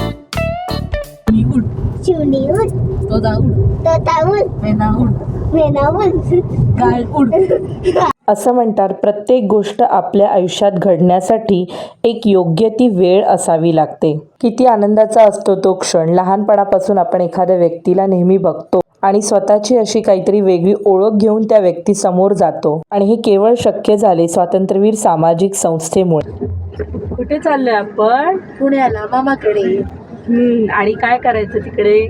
उड चिवणी उड तोदा उड तोता उड मेना उड मेना उड गाय उड असं म्हणतात प्रत्येक गोष्ट आपल्या आयुष्यात घडण्यासाठी एक योग्य ती वेळ असावी लागते. किती आनंदाचा असतो तो क्षण. लहानपणापासून आपण एखाद्या व्यक्तीला नेहमी बघतो. आणि स्वतःची अशी काहीतरी वेगळी ओळख घेऊन त्या व्यक्तीसमोर जातो. आणि हे केवळ शक्य झाले स्वातंत्र्यवीर सामाजिक संस्थेमुळे. कुठे चाललोय आपण? पुण्याला मामाकडे. हम्म, आणि काय करायचं तिकडे?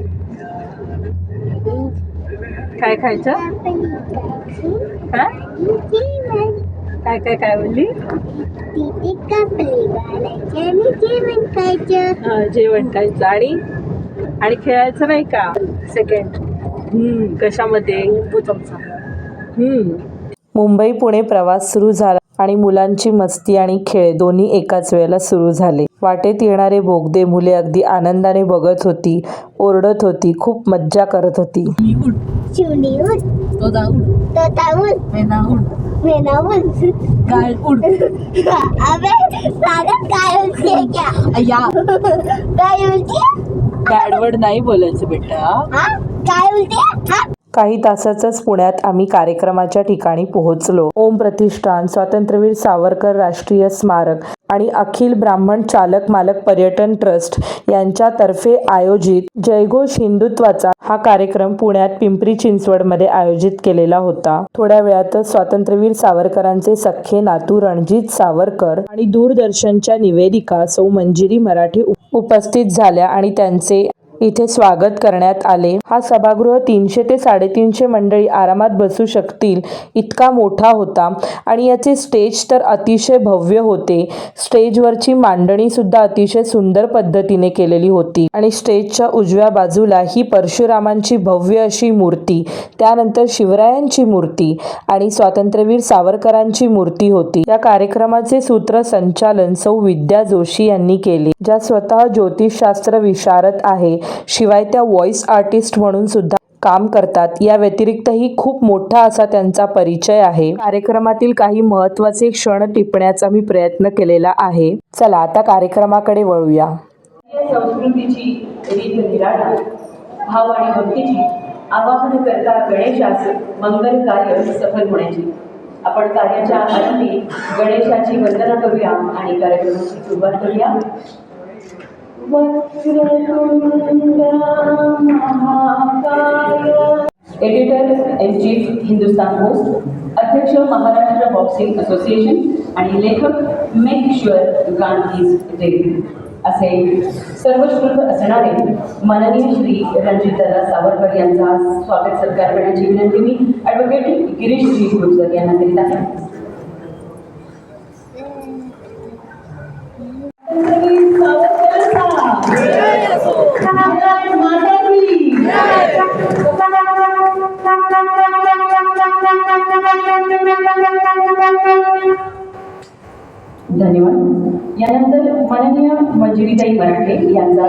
काय खायचं? काय? काय काय काय बोलली हा, जेवण खायचं. आणि? आणि खेळायचं नाही का? सेकंड हम्म, कशामध्ये? हम्म. मुंबई पुणे प्रवास सुरू झाला आणि मुलांची मस्ती आणि खेळ दोन्ही एकाच वेळेला सुरू झाले. वाटेत येणारे बोगदे मुले अगदी आनंदाने बघत होती ओरडत होती खूप मज्जा करत होती. उड चिवणी उड तोदा उड तोता उड मेना उड मेना उड गाय उड अबे सागर काय उलटी क्या? अय्या. काय उलटी? बॅडवर्ड नाही बोलायचं बेटा. हा? काय बोलते? काही तासातच पुण्यात आम्ही कार्यक्रमाच्या ठिकाणी पोहोचलो. ओम प्रतिष्ठान स्वातंत्र्यवीर सावरकर राष्ट्रीय स्मारक आणि अखिल ब्राह्मण चालक मालक पर्यटन ट्रस्ट यांच्यातर्फे आयोजित जयघोष हिंदुत्वाचा हा कार्यक्रम पुण्यात पिंपरी चिंचवडमध्ये आयोजित केलेला होता. थोड्या वेळातच स्वातंत्र्यवीर सावरकरांचे सख्खे नातू रणजित सावरकर आणि दूरदर्शनच्या निवेदिका सौ मंजिरी मराठी उपस्थित झाल्या आणि त्यांचे इथे स्वागत करण्यात आले. हा सभागृह तीनशे ते साडेतीनशे मंडळी आरामात बसू शकतील इतका मोठा होता. आणि याचे स्टेज तर अतिशय भव्य होते. स्टेजवरची मांडणी सुद्धा अतिशय सुंदर पद्धतीने केलेली होती. आणि स्टेजच्या उजव्या बाजूला ही परशुरामांची भव्य अशी मूर्ती त्यानंतर शिवरायांची मूर्ती आणि स्वातंत्र्यवीर सावरकरांची मूर्ती होती. या कार्यक्रमाचे सूत्रसंचालन सौ विद्या जोशी यांनी केले ज्या स्वतः ज्योतिषशास्त्र विशारद आहे. शिवाय त्या व्हॉइस आर्टिस्ट म्हणून सुद्धा काम करतात. या व्यतिरिक्तही खूप मोठा असा त्यांचा परिचय आहे. कार्यक्रमातील काही महत्त्वाचे क्षण टिपण्याचा मी प्रयत्न केलेला आहे. चला आता कार्यक्रमाकडे वळूया. संस्कृतीची रीत निराळा भाव आणि भक्तीची आवाहन करता गणेशास मंगल कार्य सफल होण्याची. आपण कार्याच्या आनंदी गणेशाची वंदना करूया आणि कार्यक्रमाची सुरुवात करूया. Editor in chief Hindustan post अध्यक्ष महाराष्ट्र बॉक्सिंग असोसिएशन आणि लेखक मेक शुअर गांधीज डे असे सर्वश्रुत असणारे माननीय श्री रणजितदादा सावरकर यांचा स्वागत सत्कार करण्याची विनंती मी ॲडव्होकेट गिरीशजी गुर्जर यांना करीत आहे. धन्यवाद. यानंतर माननीय मंजुरीताई मराठे यांचा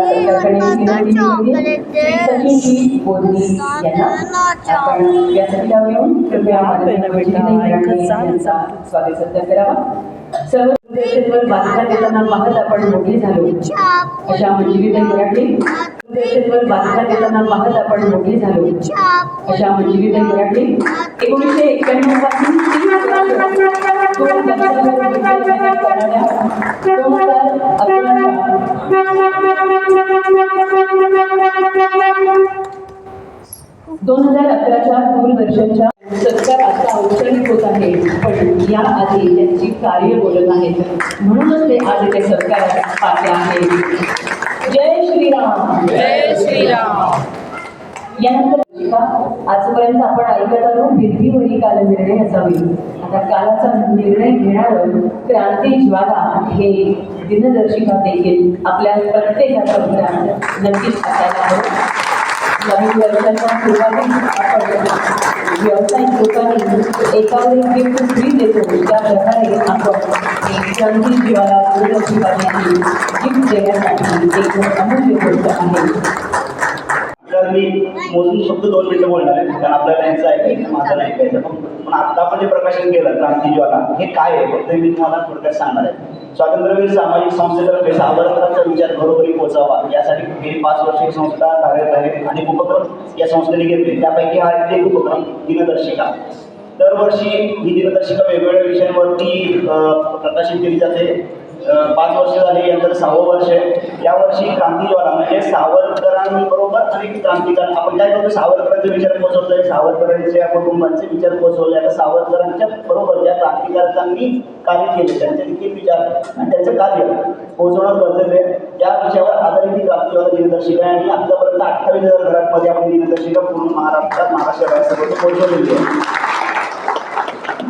सचिनजी बोधनी यांना आपण व्यासपीठावर येऊन कृपया माननीय मंजिरीताई मराठे यांचा स्वागत सत्कार करावा. सर्व देशांवर देताना पाहत आपण मोठी झालो. अशा मंजिरीताई मराठे. देशांवर देताना पाहत आपण मोठी झालो. अशा म्हणजे मंजिरीताई मराठे. एकोणीसशे एक्क्याण्णवपासून दोन हजार अकराच्या दूरदर्शनच्या सत्काराचा औपचारिक होत आहे पण या आधी त्यांची कार्य बोलत आहेत. म्हणूनच ते आज इथे सत्कारात पात्र आहेत. जय श्रीराम. जय श्रीराम. यानंतर आजपर्यंत आपण ऐकत आलो विधीवरी काल निर्णय असावी. आता कालाचा निर्णय घेणारं क्रांती ज्वाला हे दिनदर्शिका देखील आपल्या प्रत्येकाच्या घरात नक्कीच असायला हवं. नवीन वर्षाच्या आपण व्यावसायिक लोकांनी एकावर एक फ्री देतो त्या प्रकारे आपण एक क्रांती ज्वाला दूरदर्शिका देखील देण्यासाठी एक अमूल्य गोष्ट आहे. तर मी मोजून फक्त दोन मिनिटं बोलणार आहे. कारण आपल्याला यांचं ऐकायचं माझं नाही ऐकायचं. पण पण आता आपण जे प्रकाशन केलं क्रांतीज्वाला हे काय आहे? फक्त मी तुम्हाला थोडक्यात सांगणार आहे. स्वातंत्र्यवीर सामाजिक संस्थेतर्फे सावरकरांचा विचार घरोघरी पोहोचावा यासाठी गेली पाच वर्ष ही संस्था कार्यरत आहे आणि उपक्रम या संस्थेने घेतले. त्यापैकी हा एक उपक्रम दिनदर्शिका. दरवर्षी ही दिनदर्शिका वेगवेगळ्या विषयांवरती प्रकाशित केली जाते. पाच वर्ष झाली यानंतर सहावं वर्ष आहे. यावर्षी क्रांतीज्वाला म्हणजे सावरकरांबरोबर अनेक क्रांतिकार. आपण काय करतो सावरकरांचे विचार पोहोचवतोय सावरकरांच्या कुटुंबांचे विचार पोहोचवले आता सावरकरांच्या बरोबर त्या क्रांतिकारकांनी कार्य केले. त्यांचे देखील विचार आणि त्यांचं कार्य पोहोचवणं गरजेचं आहे. त्या विषयावर आधारित ही क्रांतीवाला दिनदर्शिका आहे आणि आतापर्यंत अठ्ठावीस हजार घरांमध्ये आपण दिनदर्शिका पूर्ण महाराष्ट्रात महाराष्ट्र सर्वत्र पोहोचवलेली आहे.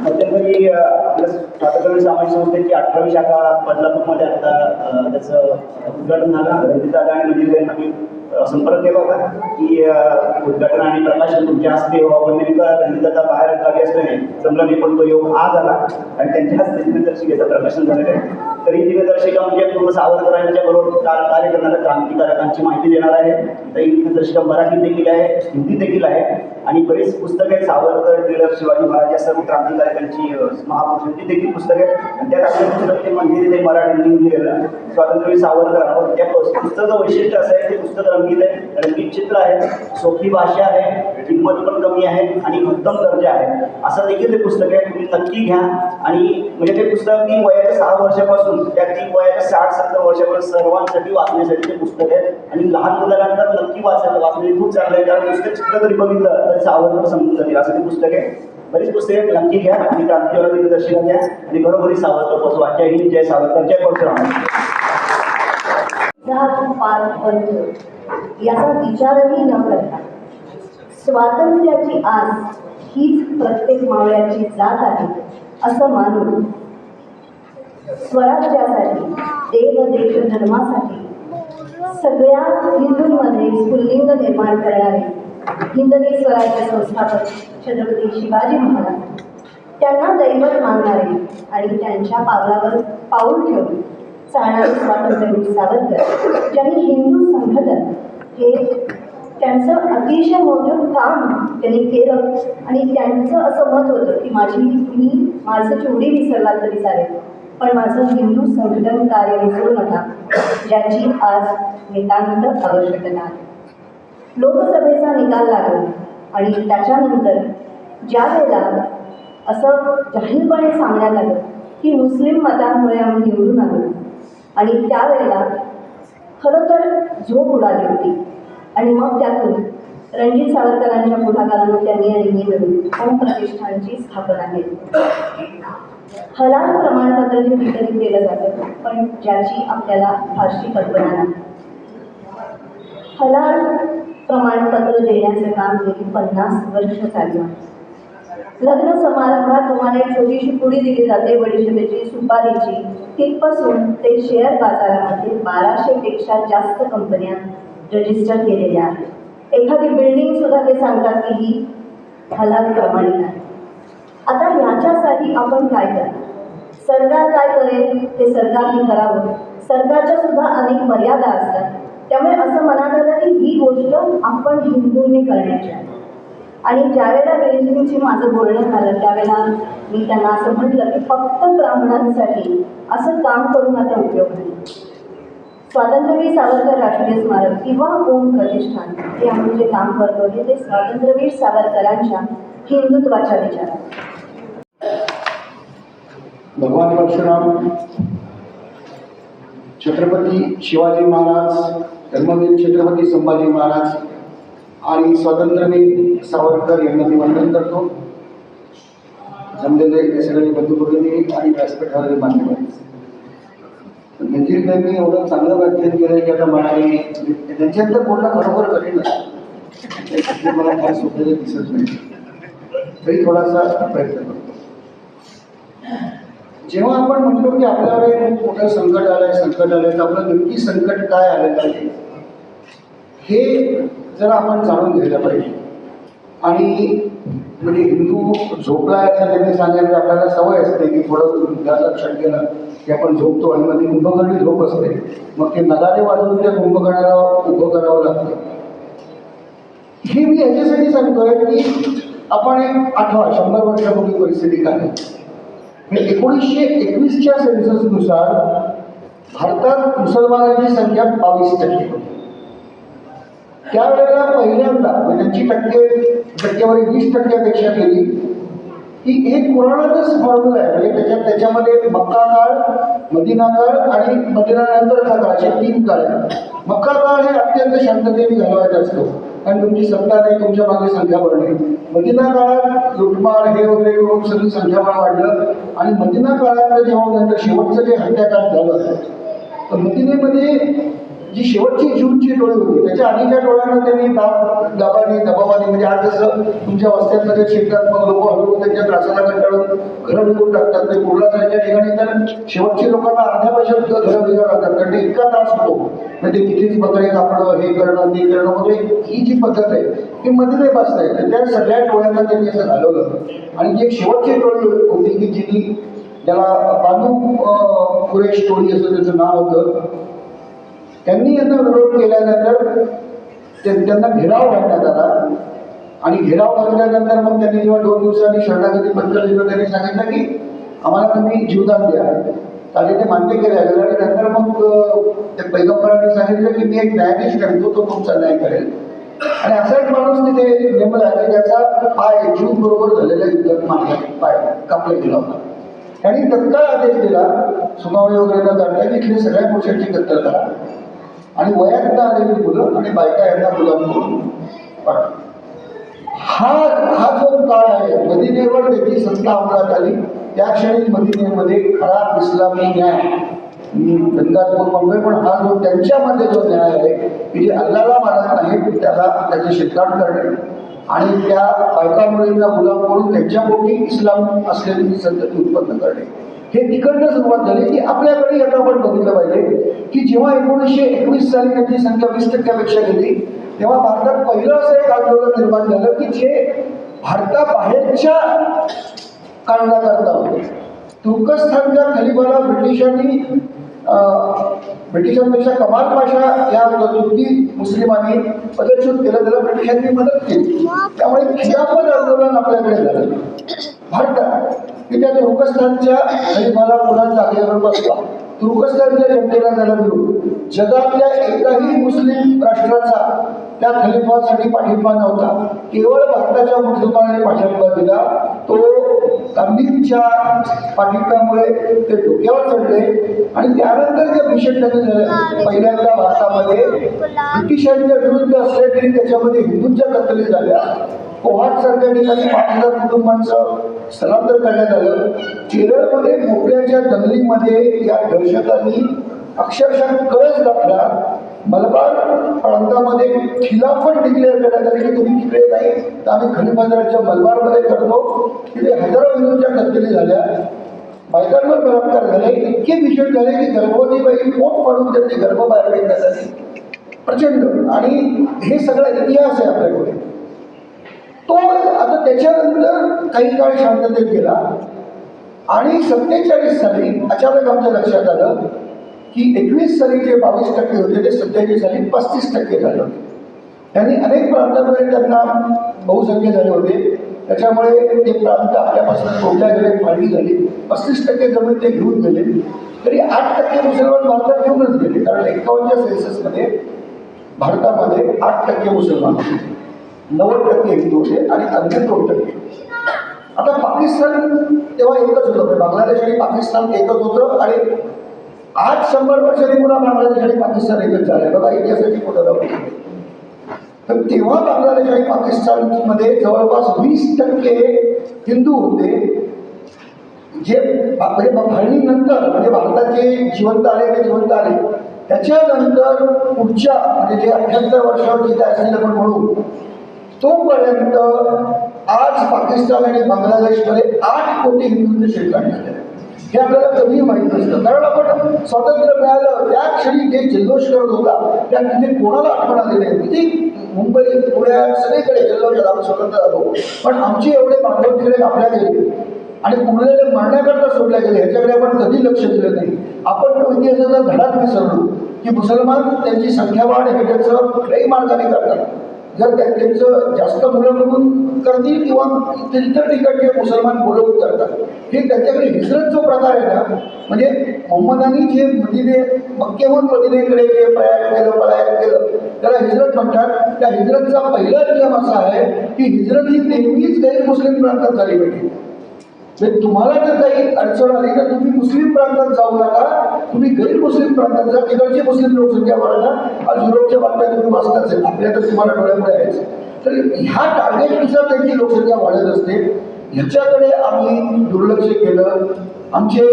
मध्यंतरी आपल्या स्वातंत्र्य सामाजिक संस्थेची अठरावी शाखा बदलापूरमध्ये आता त्याचं उद्घाटन झालं. रणजितदादा आणि मंजिल यांना मी संपर्क केला होता की उद्घाटन आणि प्रकाशन तुमच्या हस्ते हो. व्हावं नेमकं रणजितदादा बाहेर गावी असल्याने समजा मी पण तो योग आज आला आणि त्यांच्या हस्ते दिनदर्शिकेचं प्रकाशन झालेलं आहे. तर दिनदर्शिका म्हणजे पूर्ण सावरकरांच्या बरोबर कार्य करणाऱ्या क्रांतिकारकांची माहिती देणार आहे. तर दिनदर्शिका मराठी देखील आहे हिंदी देखील आहे. आणि बरीच पुस्तकं आहेत सावरकर टिळक शिवाजी महाराज या सर्व क्रांतिकारकांची महापुरुषांची देखील पुस्तकं आहेत. आणि त्यात आपल्या पुस्तक ते म्हणजे मराठी लिहिलेलं स्वातंत्र्यवीर सावरकर आपण त्या पुस्तकाचं वैशिष्ट्य असं आहे ते पुस्तक रंगीत आहे. रंगीत चित्र आहे सोपी भाषा आहे किंमत पण कमी आहे आणि उत्तम दर्जा आहे. असं देखील ते पुस्तक आहे तुम्ही नक्की घ्या. आणि म्हणजे ते पुस्तक मी वयाच्या सहा वर्षापासून त्या तीन वयाच्या साठ सत्तर वर्षापर्यंत सर्वांसाठी वाचण्यासाठी ते पुस्तक आहे आणि लहान मुलांना तर नक्की वाचायला वाचणे खूप चांगलं आहे. कारण नुसतं चित्र जरी बघितलं तर सावरकर समजून जातील असं ते पुस्तक आहे. बरीच पुस्तके नक्की घ्या. आणि क्रांतीवाला दिनदर्शिका घ्या आणि बरोबरी सावरकरपासून जय हिंद जय सावरकर जय परशुराम. याचा विचारही न करता. स्वातंत्र्याची आस हीच प्रत्येक मावळ्याची जात आहे असं मानून स्वराज्यासाठी देव देश धर्मासाठी. सगळ्या हिंदूंमध्ये स्फुल्लिंग निर्माण करणारे हिंदवी स्वराज्य संस्थापक छत्रपती शिवाजी महाराज. त्यांना दैवत मानणारे आणि त्यांच्या पावलावर पाऊल ठेवून चालणारे स्वातंत्र्यवीर सावरकर ज्यांनी हिंदू संघटन हे त्यांचं अतिशय मोठं काम त्यांनी केलं आणि त्यांचं असं मत होतं की माझी मी माझं चोरी विसरला तरी चालेल. पण माझं हिंदू संघटन कार्य विसरू नका. ज्याची आज नितांत आवश्यकता आहे. लोकसभेचा निकाल लागला आणि त्याच्यानंतर ज्या वेळेला असं जाहीरपणे सांगण्यात आलं की मुस्लिम मतांमुळे आम्ही निवडून आलो आणि त्यावेळेला खरं तर झोप उडाली होती. आणि मग त्यातून रणजित सावरकरांच्या पुढाकारानं त्यांनी आणि मी मिळून ओम प्रतिष्ठानची स्थापना केली. हलाल प्रमाणपत्र जे वितरित केलं जातं पण ज्याची आपल्याला फारशी कल्पना नाही. हलाल प्रमाणपत्र देण्याचं काम गेली पन्नास वर्ष चालू आहे लग्न समारंभात तुम्हाला एक छोटीशी पुडी दिली जाते बडीशेपेची सुपारीची. तिथपासून ते शेअर बाजारामध्ये बाराशेपेक्षा जास्त कंपन्या रजिस्टर केलेल्या आहेत. एखादी बिल्डिंग सुद्धा ते सांगतात की ही हलाल प्रमाणित आहे. आता ह्याच्यासाठी आपण काय करा? सरकार काय करेल? ते सरकारने करावं. सरकारच्या सुद्धा अनेक मर्यादा असतात. त्यामुळे असं मनात आलं की ही गोष्ट आपण हिंदूंनी करण्याची आहे. आणि ज्यावेळेला गिरीजींशी माझं बोलणं झालं त्यावेळेला मी त्यांना असं म्हटलं की फक्त ब्राह्मणांसाठी असं काम करून आता उपयोग नाही. स्वातंत्र्यवीर सावरकर राष्ट्रीय स्मारक किंवा ओम प्रतिष्ठान हे आम्ही जे काम करतो हे ते स्वातंत्र्यवीर सावरकरांच्या हिंदुत्वाच्या विचारात. भगवान परशुराम छत्रपती शिवाजी महाराज धर्मवीर छत्रपती संभाजी महाराज आणि स्वातंत्र्यवीर सावरकर यांना मी वंदन करतो. जमलेले सगळे बंधुभगिनी आणि व्यासपीठावरील मान्यवर. मंजिल म्हणजे त्यांनी एवढं चांगलं व्याख्यान केलं की आता मला हे- त्यांच्यानंतर बोलणं खरोखर कठीण आहे. मला काय सोपं दिसत नाही. तरी थोडासा प्रयत्न करतो. जेव्हा आपण म्हणतो की आपल्यावर एक मोठं संकट आलंय संकट आलंय तर आपलं नक्की संकट काय आलेलं आहे हे जरा आपण जाणून घ्यायला पाहिजे. आणि म्हणजे हिंदू झोपला आहे तर त्यांनी सांगायला म्हणजे आपल्याला सवय असते की थोडं त्या लक्षात गेलं की आपण झोपतो आणि मग ती कुंभकर्णी झोप असते. मग ते नगारे वाजवून त्या कुंभकर्णाला उभं करावं लागतं. हे मी याच्यासाठी सांगतोय की आपण एक आठवा शंभर वर्षापूर्वी परिस्थिती काय? म्हणजे एकोणीसशे एकवीसच्या सेन्ससनुसार भारतात मुसलमानांची संख्या बावीस टक्के होती. त्यावेळेला पहिल्यांदा म्हणजे त्यांची टक्के टक्केवारी वीस टक्क्यापेक्षा गेली की एक कुराणातच फॉर्म्युला आहे. म्हणजे त्याच्यात त्याच्यामध्ये मक्का काळ मदिना काळ आणि मदिनानंतरचा काळ असे तीन काळ आहे मक्का काळ हे अत्यंत शांततेने घालवायचं असतो. कारण तुमची सत्ता नाही तुमच्या मागे संख्याबळ नाही मदिना काळात लुटमार हे वगैरे करून सगळी संख्याबळ वाढलं. आणि मदिना काळात जेव्हा नंतर शेवटचं जे हत्याकांड झालं तर मदिनेमध्ये जी शेवटची जूनची डोळे होती त्याच्या आधीच्या डोळ्यांना त्यांनी दाब दाबाने दबावाने म्हणजे आज जसं तुमच्या वस्त्यांमध्ये शिकतात मग लोक हळूहळू त्यांच्या त्रासाला कंटाळून घरं विकून टाकतात ते कुर्लासारख्या ठिकाणी तर शेवटची लोकांना अर्ध्या पैशात घरं विकावं लागतात कारण ते इतका त्रास होतो. म्हणजे तिथेच बकरे कापणं हे करणं ते करणं वगैरे ही जी पद्धत आहे ती मध्ये बसत आहे. तर त्या सगळ्या डोळ्यांना त्यांनी असं घालवलं. आणि जी एक शेवटची टोळी होती की जिनी ज्याला बानू कुरेश टोळी असं त्याचं नाव होतं त्यांनी यांना विरोध केल्यानंतर ते- त्यांना घेराव घालण्यात आला. आणि घेराव घातल्यानंतर मग त्यांनी जेव्हा दोन दिवसांनी शरणागती पत्र दिलं त्यांनी सांगितलं की आम्हाला तुम्ही जीवदान द्या. त्याने ते मान्य केलं. गेलं आणि नंतर मग त्या पैगंबरांनी सांगितलं की मी एक न्यायाधीश करतो तो तुमचा न्याय करेल. आणि असा एक माणूस तिथे नेमला की त्याचा पाय जीव बरोबर झालेल्या युद्धात मारला. पाय कापला गेला होता. त्यांनी तत्काळ आदेश दिला. सुनावणी वगैरे न करता की सगळ्या पुरुषांची कत्तल करा आणि वयात आलेली मुलं आणि बायका यांना मुलांकडून म्हणून हा हा जो काळ आहे मदिनेवर त्याची सत्ता अंमलात आली. त्या क्षणी मदिनेमध्ये खरा इस्लामी न्याय मी म्हणतोय पण हा जो त्यांच्यामध्ये जो न्याय आहे की जे अल्लाला मानत नाही त्याला त्याचे शिरकाण करणे आणि त्या बायका मुलींना मुलांकडून करून त्यांच्या पोटी इस्लाम असलेली संतती उत्पन्न करणे. हे तिकडनं सुरुवात झाली. की आपल्याकडे आता आपण बघितलं पाहिजे की जेव्हा एकोणीसशे एकवीस साली त्यांची संख्या वीस टक्क्यापेक्षा गेली तेव्हा भारतात पहिलं असं एक आंदोलन निर्माण झालं की जे भारताबाहेरच्या कारणाकरता तुर्कस्थानच्या खलिबाला ब्रिटिशांनी ब्रिटिशांपेक्षा कमाल पाशा या तुर्की मुस्लिमांनी पदच्युत केलं त्याला ब्रिटिशांनी मदत केली. त्यामुळे खिलाफत आंदोलन आपल्याकडे झालं. भारतात की त्या तुर्कस्थानच्या खलिफाला पुन्हा जागेवर बसला. तुर्कस्थानच्या जनतेला त्याला मिळून जगातल्या एकाही मुस्लिम राष्ट्राचा त्या खलिफासाठी पाठिंबा नव्हता. केवळ भारताच्या मुसलमानाने पाठिंबा दिला. तो गांधींच्या पाठिंब्यामुळे ते डोक्यावर चढले आणि त्यानंतर जे भीषण झालं पहिल्यांदा भारतामध्ये ब्रिटिशांच्या विरुद्ध असले तरी त्याच्यामध्ये हिंदूंच्या कत्तली झाल्या. कोहाट सारख्या ठिकाणी पाच कुटुंबांचं स्थलांतर करण्यात आलं. केरळमध्ये मोकळ्याच्या दंगलीमध्ये या दहशतांनी अक्षरशः कळस गाठला. मलबार प्रांतामध्ये खिलाफत डिक्लेअर करण्यात आली की तुम्ही तिकडे नाही तर आम्ही खलिफादराच्या मलबारमध्ये करतो. तिथे हजारो हिंदूंच्या कत्तली झाल्या. बायकांवर बलात्कार झाले. इतके भीषण झाले की गर्भवती बाई पोट पाडून त्यांची गर्भ बाहेर काढण्यासाठी प्रचंड. आणि हे सगळा इतिहास आहे आपल्याकडे. तो आता त्याच्यानंतर काही काळ शांततेत गेला. आणि सत्तेचाळीस साली अचानक आमच्या लक्षात आलं की एकवीस साली जे बावीस टक्के होते ते सत्तेचाळीस साली पस्तीस टक्के झाले होते. त्यांनी अनेक प्रांतांमध्ये त्यांना बहुसंख्य झाले होते. त्याच्यामुळे ते प्रांत आपल्यापासून तोडल्या गेले फाळणी झाली पस्तीस टक्के जमीन ते घेऊन गेले. तरी आठ टक्के मुसलमान भारतात घेऊनच गेले. कारण एकावन्नच्या सेन्ससमध्ये भारतामध्ये आठ टक्के मुसलमान होते. नव्वद टक्के हिंदू होते आणि अन्य दोन टक्के. आता पाकिस्तान तेव्हा एकच होतं म्हणजे बांगलादेश आणि पाकिस्तान एकच होतं आणि आज शंभर वर्षांनी पुन्हा बांगलादेश आणि पाकिस्तान एकच झाले बघा इतिहासाची फोटोग्राफी तर तेव्हा बांगलादेश आणि पाकिस्तानमध्ये जवळपास वीस टक्के हिंदू होते. जे म्हणजे फाळणीनंतर म्हणजे भारताचे जिवंत आले ते जिवंत आले. त्याच्यानंतर पुढच्या म्हणजे जे अठ्याहत्तर वर्षावर जिथे असलेलं आपण म्हणू तोपर्यंत आज पाकिस्तान आणि बांगलादेशमध्ये आठ कोटी हिंदूंचे शिरकाण झाले. हे आपल्याला कधी माहीत नसतं. कारण आपण स्वातंत्र्य मिळालं त्या क्षणी जे जल्लोष करत होता त्या तिथे कोणाला आठवण आली नाही. किती मुंबई पुण्यात सगळीकडे जल्लोष झाला आपण स्वतंत्र झालो. पण आमचे एवढे बांधव तिकडे कापल्या गेले आणि पुण्याला मरण्याकरता सोडल्या गेले ह्याच्याकडे आपण कधी लक्ष दिलं नाही. आपण तो इतिहासाचा धडाच विसरलो की मुसलमान त्यांची संख्या वाढ हे त्याचं कुठल्याही मार्गाने करतात. जर त्यांचं जास्त मुलं करतील किंवा इतर ठिकाणचे मुसलमान बोलवून करतात. हे त्यांच्याकडे हिजरत जो प्रकार आहे ना म्हणजे मोहम्मदानी जे मदिने मक्केहून मदिनेकडे जे प्रयाग केलं पलायन केलं त्याला हिजरत म्हणतात. त्या हिजरतचा पहिला नियम असा आहे की हिजरत ही नेहमीच गैरमुस्लिम प्रांतात झाली पाहिजे. म्हणजे तुम्हाला जर काही अडचण आली तर तुम्ही मुस्लिम प्रांतात जाऊ नका. तुम्ही गैर मुस्लिम प्रांतात जा. तिकडची मुस्लिम लोकसंख्या वाढला आज युरोपच्या बातम्या तुम्ही वाचताच आहे आपल्या तर तुम्हाला डोळ्यामुळे आहेच. तर ह्या टार्गेटनुसार त्यांची लोकसंख्या वाढत असते. ह्याच्याकडे आम्ही दुर्लक्ष केलं. आमचे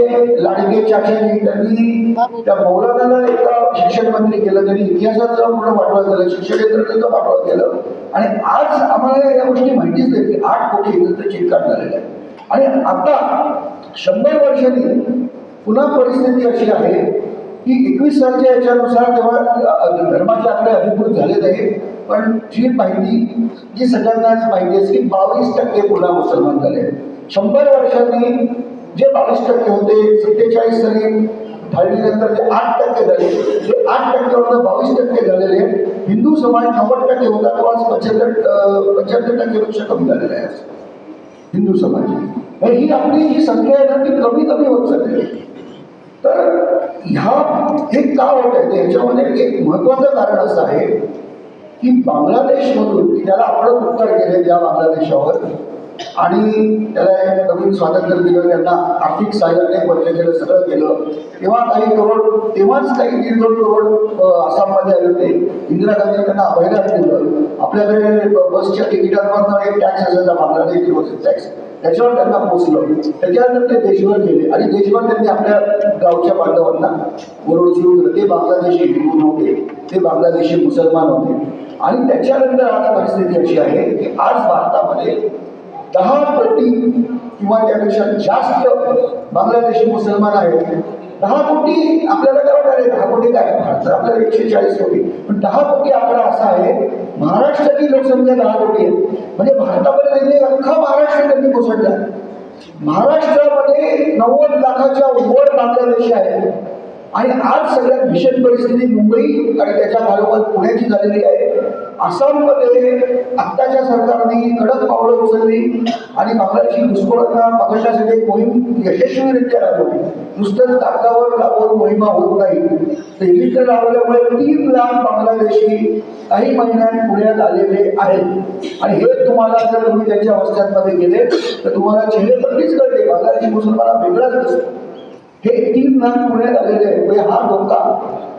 लाडके चाचाजी त्यांनी त्या मौलानाला एका शिक्षण मंत्री केलं. त्यांनी इतिहासाचं पूर्ण वाटवं केलं. शिक्षण यंत्रणेचं वाटवं केलं. आणि आज आम्हाला या गोष्टी माहितीच नाही की आठ कोटी एकत्र चिटकाट झालेल्या आहे आणि आता शंभर वर्षांनी पुन्हा परिस्थिती अशी आहे की एकवीस सालच्या याच्यानुसार तेव्हा धर्माचे आकडे अधिकृत झाले नाही पण जी माहिती जी सगळ्यांनाच माहिती आहे की बावीस टक्के पुन्हा मुसलमान झाले शंभर वर्षांनी जे बावीस टक्के होते सत्तेचाळीस साली फाळणीनंतर जे आठ टक्के झाले. ते आठ टक्क्यावर बावीस टक्के झालेले हिंदू समाज नव्वद टक्के होता तो आज पंच्याहत्तर पंच्याहत्तर टक्केपेक्षा कमी झालेला आहे हिंदू समाज मग ही आपली जी संख्या आहे ना ती कमी कमी होत चालली तर ह्या हे का होत आहे? याच्यामध्ये एक महत्वाचं कारण असं आहे की बांगलादेशमधून त्याला आपण उत्तर केले त्या बांगलादेशावर. आणि त्याला नवीन स्वातंत्र्य दिलं त्यांना आर्थिक सहाय्य अनेक वर्ष केलं सगळं केलं. तेव्हा काही करोड तेव्हाच काही दीड दोन करोड आसाममध्ये आले होते. इंदिरा गांधी त्यांना अभयदान दिलं. आपल्याकडे बसच्या तिकिटांवर एक टॅक्स असायचा बांगलादेश डिपॉझिट टॅक्स त्याच्यावर त्यांना पोचलं त्याच्यानंतर ते देशभर गेले. आणि देशभर त्यांनी आपल्या गावच्या बांधवांना बोलवणं सुरू केलं. ते बांगलादेशी हिंदू नव्हते. ते बांगलादेशी मुसलमान होते. आणि त्याच्यानंतर आज परिस्थिती अशी आहे की आज भारतामध्ये दहा पटी किंवा त्यापेक्षा जास्त बांगलादेशी मुसलमान आहेत. दहा कोटी आपल्याला काय वाटणार आहे दहा कोटी काय? भारतात आपल्याला एकशे चाळीस कोटी. पण दहा कोटी आकडा असा आहे महाराष्ट्राची लोकसंख्या दहा कोटी आहे. म्हणजे भारतामध्ये अख्खा महाराष्ट्र त्यांनी कोसळला. महाराष्ट्रामध्ये नव्वद लाखाच्या वर बांगलादेशी आहे आणि आज सगळ्यात भीषण परिस्थिती मुंबई आणि त्याच्या खालोखाल पुण्याची झालेली आहे. आसाममध्ये आत्ताच्या सरकारने कडक पावलं उचलली आणि बांगलादेशी घुसखोरांना पकडण्यासाठी मोहीम यशस्वीरित्या राबवली. नुसतंच कागदावर राबवून मोहिमा होत नाही. डिजिटल राबवल्यामुळे तीन लाख बांगलादेशी काही महिन्यात पुण्यात आलेले आहेत. आणि हे तुम्हाला जर तुम्ही त्यांच्या वस्त्यांमध्ये गेले तर तुम्हाला चेहरेपट्टीच कळते बांगलादेशी मुसलमान वेगळाच दिसतो. हे तीन नाम पुण्यात आलेले आहेत. म्हणजे हा धोका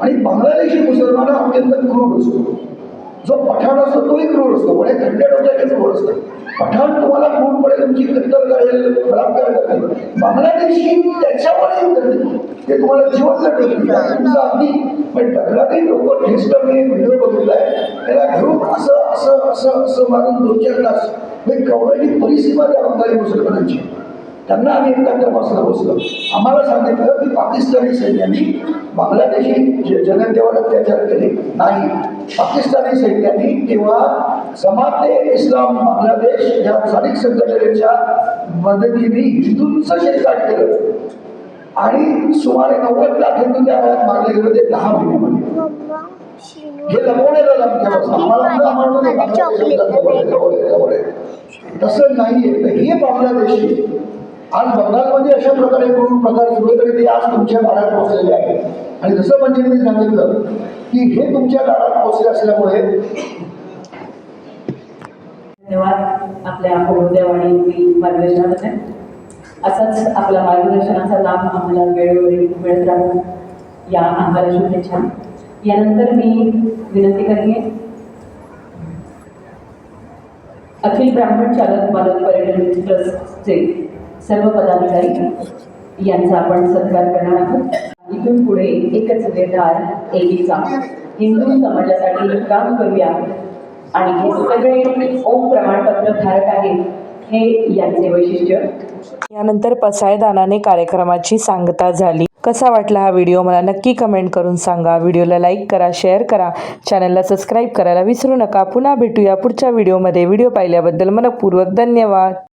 आणि बांगलादेशी मुसलमान हा अत्यंत क्रूर असतो. जो पठाण असतो तोही क्रूर असतो. म्हणजे थंड डोक्याचे क्रूर असतो पठाण तुम्हाला क्रूरपणे तुमची कत्तल करेल बलात्कार करेल. बांगलादेशी त्याच्यावरही ते तुम्हाला जीवन ठेवतील अगदी पण डगलातही लोक ठेस्ट मी व्हिडिओ बघितलाय. त्याला घेऊन असं असं असं असं मारून दोन चार तास म्हणजे केवढी परिस्थिती त्या बंगाली मुसलमानांची. त्यांना आम्ही एकत्र बसलं बसलो. आम्हाला सांगितलं की पाकिस्तानी सैन्यांनी बांगलादेशी जनतेवर अत्याचार केले. नाही. पाकिस्तानी सैन्यांनी तेव्हा जमाते इस्लाम बांगलादेश या स्थानिक संघटनेच्या मदतीने हिंदूंचं शेतकाट केलं. आणि सुमारे नव्वद लाख हिंदू त्या काळात मारले गेले होते दहा महिन्यामध्ये. हे लपवण्याचं लपवलं आम्हाला नाही तसं नाहीये. तर हे बांगलादेशी आज बंगालमध्ये अशा प्रकारे करून प्रकार सुरू तरी ते आज तुमच्या दारात पोहोचलेले आहे आणि जसं म्हणजे मी सांगितलं की हे तुमच्या दारात पोहोचले असल्यामुळे धन्यवाद आपल्या महोदय आणि असाच आपल्या मार्गदर्शनाचा लाभ आम्हाला वेळोवेळी मिळत राहून या आम्हाला शुभेच्छा. यानंतर मी विनंती करते अखिल ब्राह्मण चालक मालक पर्यटन ट्रस्टचे सर्व पदाधिकारी यांचा आपण सत्कार करणार आहोत. इथून पुढे एकच निर्धार एकीचा. हिंदू समाजासाठी काम करूया. आणि हे सगळे ओम प्रमाणपत्र धारक आहेत हे यांचे वैशिष्ट्य. यानंतर पसायदानाने कार्यक्रमाची सांगता झाली. कसा वाटला हा व्हिडिओ मला नक्की कमेंट करून सांगा. व्हिडिओला लाईक करा शेअर करा. चॅनलला सबस्क्राईब करायला विसरू नका. पुन्हा भेटूया पुढच्या व्हिडिओमध्ये. व्हिडिओ पाहिल्याबद्दल मनपूर्वक धन्यवाद.